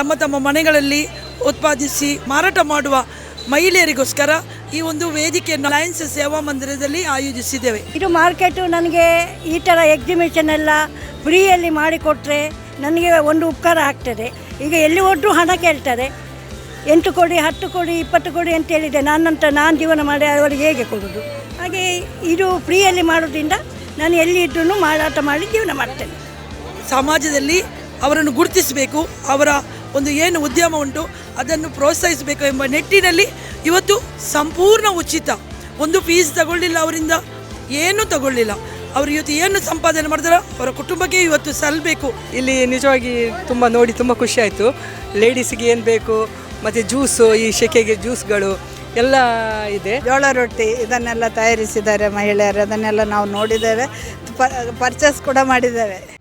ತಮ್ಮ ತಮ್ಮ ಮನೆಗಳಲ್ಲಿ ಉತ್ಪಾದಿಸಿ ಮಾರಾಟ ಮಾಡುವ ಮಹಿಳೆಯರಿಗೋಸ್ಕರ ಈ ಒಂದು ವೇದಿಕೆಯನ್ನು ಲಯನ್ಸ್ ಸೇವಾ ಮಂದಿರದಲ್ಲಿ ಆಯೋಜಿಸಿದ್ದೇವೆ. ಇದು ಮಾರ್ಕೆಟು ನನಗೆ ಈ ಥರ ಎಕ್ಸಿಬಿಷನ್ ಎಲ್ಲ ಫ್ರೀಯಲ್ಲಿ ಮಾಡಿಕೊಟ್ರೆ ನನಗೆ ಒಂದು ಉಪಕಾರ ಆಗ್ತದೆ. ಈಗ ಎಲ್ಲಿ ಒಟ್ಟು ಹಣ ಕೇಳ್ತಾರೆ ಎಂಟು ಕೊಡಿ ಹತ್ತು ಕೊಡಿ ಇಪ್ಪತ್ತು ಕೊಡಿ ಅಂತ ಹೇಳಿದೆ. ನಾನಂತ ನಾನು ಜೀವನ ಮಾಡಿ ಅವರಿಗೆ ಹೇಗೆ ಕೊಡೋದು? ಹಾಗೆ ಇದು ಫ್ರೀಯಲ್ಲಿ ಮಾಡೋದ್ರಿಂದ ನಾನು ಎಲ್ಲಿ ಇದ್ರೂ ಮಾರಾಟ ಮಾಡಿ ಜೀವನ ಮಾಡ್ತೇನೆ. ಸಮಾಜದಲ್ಲಿ ಅವರನ್ನು ಗುರುತಿಸಬೇಕು ಅವರ ಒಂದು ಏನು ಉದ್ಯಮ ಉಂಟು ಅದನ್ನು ಪ್ರೋತ್ಸಾಹಿಸಬೇಕು ಎಂಬ ನಿಟ್ಟಿನಲ್ಲಿ ಇವತ್ತು ಸಂಪೂರ್ಣ ಉಚಿತ ಒಂದು ಫೀಸ್ ತಗೊಳ್ಳಿಲ್ಲ ಅವರಿಂದ ಏನೂ ತಗೊಳ್ಳಿಲ್ಲ. ಅವರು ಇವತ್ತು ಏನು ಸಂಪಾದನೆ ಮಾಡಿದ್ರೆ ಅವರ ಕುಟುಂಬಕ್ಕೆ ಇವತ್ತು ಸಲ್ಲಬೇಕು ಇಲ್ಲಿ ನಿಜವಾಗಿ ತುಂಬ ನೋಡಿ ತುಂಬ ಖುಷಿ ಆಯಿತು. ಲೇಡೀಸಿಗೆ ಏನು ಬೇಕು ಮತ್ತು ಜ್ಯೂಸು ಈ ಶೆಕೆಗೆ ಜ್ಯೂಸ್ಗಳು ಎಲ್ಲ ಇದೆ. ಜೋಳ ರೊಟ್ಟಿ ಇದನ್ನೆಲ್ಲ ತಯಾರಿಸಿದ್ದಾರೆ ಮಹಿಳೆಯರು ಅದನ್ನೆಲ್ಲ ನಾವು ನೋಡಿದ್ದೇವೆ. ಪರ್ಚೇಸ್ ಕೂಡ ಮಾಡಿದ್ದೇವೆ.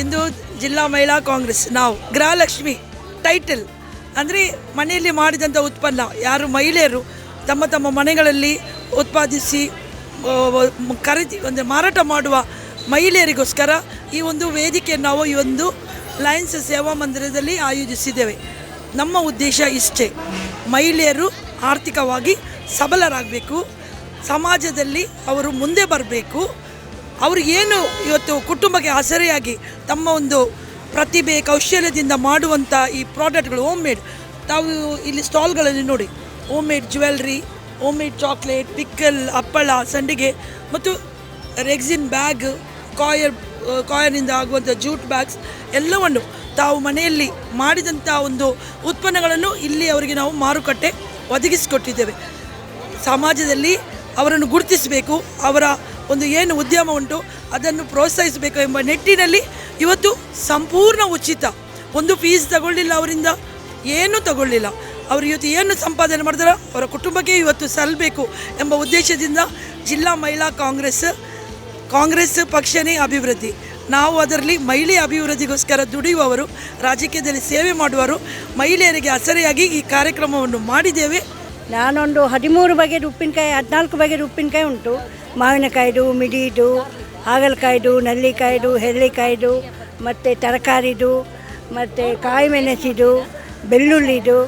ಇಂದು ಜಿಲ್ಲಾ ಮಹಿಳಾ ಕಾಂಗ್ರೆಸ್, ನಾವು ಗೃಹಲಕ್ಷ್ಮಿ ಟೈಟಲ್ ಅಂದರೆ ಮನೆಯಲ್ಲಿ ಮಾಡಿದಂಥ ಉತ್ಪನ್ನ. ಯಾರು ಮಹಿಳೆಯರು ತಮ್ಮ ತಮ್ಮ ಮನೆಗಳಲ್ಲಿ ಉತ್ಪಾದಿಸಿ ಖರೀದಿ, ಅಂದರೆ ಮಾರಾಟ ಮಾಡುವ ಮಹಿಳೆಯರಿಗೋಸ್ಕರ ಈ ಒಂದು ವೇದಿಕೆಯನ್ನು ನಾವು ಈ ಒಂದು ಲಯನ್ಸ್ ಸೇವಾ ಮಂದಿರದಲ್ಲಿ ಆಯೋಜಿಸಿದ್ದೇವೆ. ನಮ್ಮ ಉದ್ದೇಶ ಇಷ್ಟೇ. ಮಹಿಳೆಯರು ಆರ್ಥಿಕವಾಗಿ ಸಬಲರಾಗಬೇಕು. ಸಮಾಜದಲ್ಲಿ ಅವರು ಮುಂದೆ ಬರಬೇಕು. ಅವರು ಏನು ಇವತ್ತು ಕುಟುಂಬಕ್ಕೆ ಆಸರೆಯಾಗಿ ತಮ್ಮ ಒಂದು ಪ್ರತಿಭೆ, ಕೌಶಲ್ಯದಿಂದ ಮಾಡುವಂಥ ಈ ಪ್ರಾಡಕ್ಟ್ಗಳು ಹೋಮ್ ಮೇಡ್ ತಾವು ಇಲ್ಲಿ ಸ್ಟಾಲ್ಗಳಲ್ಲಿ ನೋಡಿ home made jewellery home made chocolate pickle ಹಪ್ಪಳ, ಸಂಡಿಗೆ ಮತ್ತು ರೆಗ್ಸಿನ್ ಬ್ಯಾಗ್ ಕಾಯರ್ ಕಾಯರ್ನಿಂದ ಆಗುವಂಥ ಜೂಟ್ ಬ್ಯಾಗ್ಸ್ ಎಲ್ಲವನ್ನು ತಾವು ಮನೆಯಲ್ಲಿ ಮಾಡಿದಂಥ ಒಂದು ಉತ್ಪನ್ನಗಳನ್ನು ಇಲ್ಲಿ ಅವರಿಗೆ ನಾವು ಮಾರುಕಟ್ಟೆ ಒದಗಿಸಿಕೊಟ್ಟಿದ್ದೇವೆ. ಸಮಾಜದಲ್ಲಿ ಅವರನ್ನು ಗುರುತಿಸಬೇಕು, ಅವರ ಒಂದು ಏನು ಉದ್ಯಮ ಉಂಟು, ಅದನ್ನು ಪ್ರೋತ್ಸಾಹಿಸಬೇಕು ಎಂಬ ನಿಟ್ಟಿನಲ್ಲಿ ಇವತ್ತು ಸಂಪೂರ್ಣ ಉಚಿತ. ಒಂದು ಫೀಸ್ ತಗೊಳ್ಳಿಲ್ಲ ಅವರಿಂದ, ಏನೂ ತಗೊಳ್ಳಿಲ್ಲ. ಅವರು ಇವತ್ತು ಏನು ಸಂಪಾದನೆ ಮಾಡಿದ್ರೆ ಅವರ ಕುಟುಂಬಕ್ಕೆ ಇವತ್ತು ಸಲ್ಲಬೇಕು ಎಂಬ ಉದ್ದೇಶದಿಂದ ಜಿಲ್ಲಾ ಮಹಿಳಾ ಕಾಂಗ್ರೆಸ್ ಕಾಂಗ್ರೆಸ್ ಪಕ್ಷನೇ ಅಭಿವೃದ್ಧಿ. ನಾವು ಅದರಲ್ಲಿ ಮಹಿಳೆ ಅಭಿವೃದ್ಧಿಗೋಸ್ಕರ ದುಡಿಯುವವರು, ರಾಜಕೀಯದಲ್ಲಿ ಸೇವೆ ಮಾಡುವವರು, ಮಹಿಳೆಯರಿಗೆ ಅಸರೆಯಾಗಿ ಈ ಕಾರ್ಯಕ್ರಮವನ್ನು ಮಾಡಿದ್ದೇವೆ. ನಾನೊಂದು ಹದಿಮೂರು ಬಗೆಯ ಉಪ್ಪಿನಕಾಯಿ, ಹದಿನಾಲ್ಕು ಬಗೆಯ ಉಪ್ಪಿನಕಾಯಿ ಉಂಟು. ಮಾವಿನಕಾಯ್ದು, ಮಿಡಿದು, ಹಾಗಲಕಾಯ್ದು, ನಲ್ಲಿಕಾಯ್ದು ಹೆರಳಿಕಾಯ್ದು ಮತ್ತು ತರಕಾರಿದು, ಮತ್ತು ಕಾಯಿ ಮೆಣಸಿದು ಬೆಳ್ಳುಳ್ಳಿದು,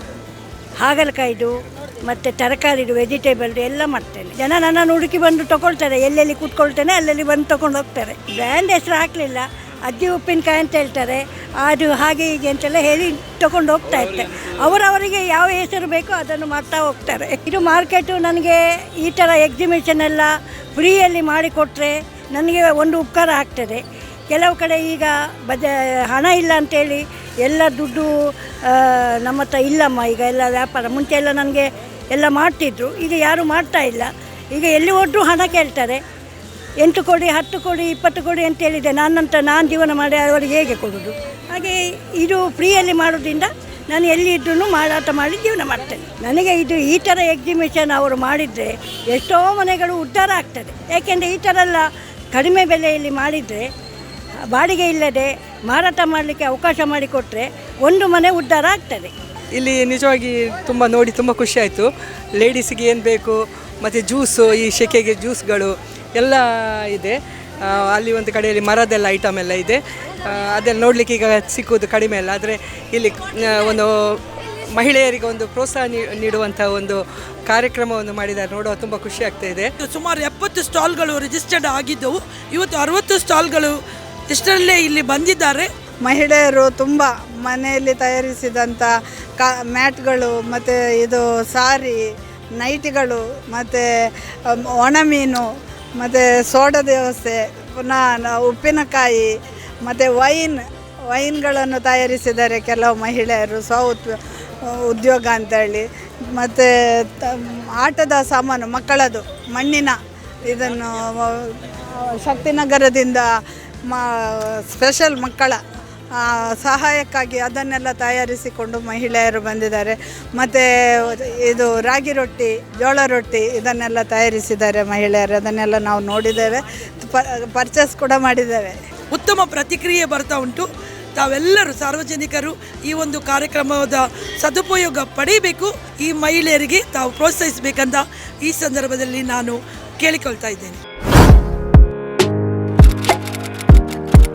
ಹಾಗಲಕಾಯ್ದು, ಮತ್ತು ತರಕಾರಿದು, ವೆಜಿಟೇಬಲ್ದು ಎಲ್ಲ ಮಾಡ್ತೇನೆ. ಜನ ನನ್ನನ್ನು ಹುಡುಕಿ ಬಂದು ತಗೊಳ್ತಾರೆ. ಎಲ್ಲೆಲ್ಲಿ ಕೂತ್ಕೊಳ್ತೇನೆ, ಅಲ್ಲೆಲ್ಲಿ ಬಂದು ತಗೊಂಡು ಹೋಗ್ತಾರೆ. ಬ್ರ್ಯಾಂಡ್ ಹೆಸರು ಹಾಕಲಿಲ್ಲ. ಅಜ್ಜಿ ಉಪ್ಪಿನಕಾಯಿ ಅಂತ ಹೇಳ್ತಾರೆ. ಅದು ಹಾಗೆ ಹೀಗೆ ಅಂತೆಲ್ಲ ಹೇಳಿ ತಗೊಂಡು ಹೋಗ್ತಾ ಇರ್ತೆ ಅವರವರಿಗೆ ಯಾವ ಹೆಸರು ಬೇಕೋ ಅದನ್ನು ಮಾಡ್ತಾ ಹೋಗ್ತಾರೆ. ಇದು ಮಾರ್ಕೆಟು ನನಗೆ ಈ ಥರ ಎಕ್ಸಿಬಿಷನ್ ಎಲ್ಲ ಫ್ರೀಯಲ್ಲಿ ಮಾಡಿಕೊಟ್ರೆ ನನಗೆ ಒಂದು ಉಪಕಾರ ಆಗ್ತದೆ. ಕೆಲವು ಕಡೆ ಈಗ ಬಜ ಹಣ ಇಲ್ಲ ಅಂತೇಳಿ ಎಲ್ಲ ದುಡ್ಡು ನಮ್ಮ ಹತ್ರ ಇಲ್ಲಮ್ಮ ಈಗ ಎಲ್ಲ ವ್ಯಾಪಾರ ಮುಂಚೆ ಎಲ್ಲ ನನಗೆ ಎಲ್ಲ ಮಾಡ್ತಿದ್ರು. ಈಗ ಯಾರೂ ಮಾಡ್ತಾ ಇಲ್ಲ. ಈಗ ಎಲ್ಲಿ ಹೋದ್ರೂ ಹಣ ಕೇಳ್ತಾರೆ. ಎಂಟು ಕೊಡಿ, ಹತ್ತು ಕೊಡಿ, ಇಪ್ಪತ್ತು ಕೊಡಿ ಅಂತ ಹೇಳಿದೆ. ನಾನಂತ ನಾನು ಜೀವನ ಮಾಡಿ ಅವರಿಗೆ ಹೇಗೆ ಕೊಡೋದು? ಹಾಗೆ ಇದು ಫ್ರೀಯಲ್ಲಿ ಮಾಡೋದ್ರಿಂದ ನಾನು ಎಲ್ಲಿ ಇದ್ರೂ ಮಾರಾಟ ಮಾಡಿ ಜೀವನ ಮಾಡ್ತೇನೆ. ನನಗೆ ಇದು ಈ ಥರ ಎಕ್ಸಿಬಿಷನ್ ಅವರು ಮಾಡಿದರೆ ಎಷ್ಟೋ ಮನೆಗಳು ಉದ್ಧಾರ ಆಗ್ತದೆ. ಯಾಕೆಂದರೆ ಈ ಥರ ಎಲ್ಲ ಕಡಿಮೆ ಬೆಲೆಯಲ್ಲಿ ಮಾಡಿದರೆ, ಬಾಡಿಗೆ ಇಲ್ಲದೆ ಮಾರಾಟ ಮಾಡಲಿಕ್ಕೆ ಅವಕಾಶ ಮಾಡಿಕೊಟ್ರೆ ಒಂದು ಮನೆ ಉದ್ಧಾರ ಆಗ್ತದೆ. ಇಲ್ಲಿ ನಿಜವಾಗಿ ತುಂಬ ನೋಡಿ ತುಂಬ ಖುಷಿ ಆಯಿತು. ಲೇಡೀಸಿಗೆ ಏನು ಬೇಕು, ಮತ್ತು ಜ್ಯೂಸು ಈ ಸೆಕೆಗೆ ಜ್ಯೂಸ್ಗಳು ಎಲ್ಲ ಇದೆ. ಅಲ್ಲಿ ಒಂದು ಕಡೆಯಲ್ಲಿ ಮರದೆಲ್ಲ ಐಟಮ್ ಎಲ್ಲ ಇದೆ. ಅದೆಲ್ಲ ನೋಡಲಿಕ್ಕೆ ಈಗ ಸಿಕ್ಕುವುದು ಕಡಿಮೆ ಅಲ್ಲ ಆದರೆ ಇಲ್ಲಿ ಒಂದು ಮಹಿಳೆಯರಿಗೆ ಒಂದು ಪ್ರೋತ್ಸಾಹ ನೀ- ನೀಡುವಂಥ ಒಂದು ಕಾರ್ಯಕ್ರಮವನ್ನು ಮಾಡಿದ್ದಾರೆ. ನೋಡುವ ತುಂಬ ಖುಷಿ ಆಗ್ತಾ ಇದೆ. ಸುಮಾರು ಎಪ್ಪತ್ತು ಸ್ಟಾಲ್ಗಳು ರಿಜಿಸ್ಟರ್ಡ್ ಆಗಿದ್ದವು. ಇವತ್ತು ಅರವತ್ತು ಸ್ಟಾಲ್ಗಳು ಇಷ್ಟರಲ್ಲೇ ಇಲ್ಲಿ ಬಂದಿದ್ದಾರೆ. ಮಹಿಳೆಯರು ತುಂಬ ಮನೆಯಲ್ಲಿ ತಯಾರಿಸಿದಂಥ ಕಾ ಮ್ಯಾಟ್ಗಳು ಮತ್ತು ಇದು ಸಾರಿ ನೈಟಿಗಳು ಮತ್ತು ಒಣಮೀನು ಮತ್ತು ಸೋಡದ ವ್ಯವಸ್ಥೆ ಪುನಃ ಉಪ್ಪಿನಕಾಯಿ, ಮತ್ತು ವೈನ್, ವೈನ್ಗಳನ್ನು ತಯಾರಿಸಿದ್ದಾರೆ ಕೆಲವು ಮಹಿಳೆಯರು ಸ್ವ ಉತ್ ಉದ್ಯೋಗ ಅಂತೇಳಿ. ಮತ್ತು ಆಟದ ಸಾಮಾನು, ಮಕ್ಕಳದು, ಮಣ್ಣಿನ ಇದನ್ನು ಶಕ್ತಿನಗರದಿಂದ ಮ ಸ್ಪೆಷಲ್ ಮಕ್ಕಳ ಸಹಾಯಕ್ಕಾಗಿ ಅದನ್ನೆಲ್ಲ ತಯಾರಿಸಿಕೊಂಡು ಮಹಿಳೆಯರು ಬಂದಿದ್ದಾರೆ. ಮತ್ತು ಇದು ರಾಗಿ ರೊಟ್ಟಿ, ಜೋಳ ರೊಟ್ಟಿ ಇದನ್ನೆಲ್ಲ ತಯಾರಿಸಿದ್ದಾರೆ ಮಹಿಳೆಯರು. ಅದನ್ನೆಲ್ಲ ನಾವು ನೋಡಿದ್ದೇವೆ. ಪರ್ಚೇಸ್ ಕೂಡ ಮಾಡಿದ್ದೇವೆ. ಉತ್ತಮ ಪ್ರತಿಕ್ರಿಯೆ ಬರ್ತಾ ಉಂಟು. ತಾವೆಲ್ಲರೂ ಸಾರ್ವಜನಿಕರು ಈ ಒಂದು ಕಾರ್ಯಕ್ರಮದ ಸದುಪಯೋಗ ಪಡೆಯಬೇಕು ಈ ಮಹಿಳೆಯರಿಗೆ ತಾವು ಪ್ರೋತ್ಸಾಹಿಸಬೇಕಂತ ಈ ಸಂದರ್ಭದಲ್ಲಿ ನಾನು ಕೇಳಿಕೊಳ್ತಾ ಇದ್ದೇನೆ.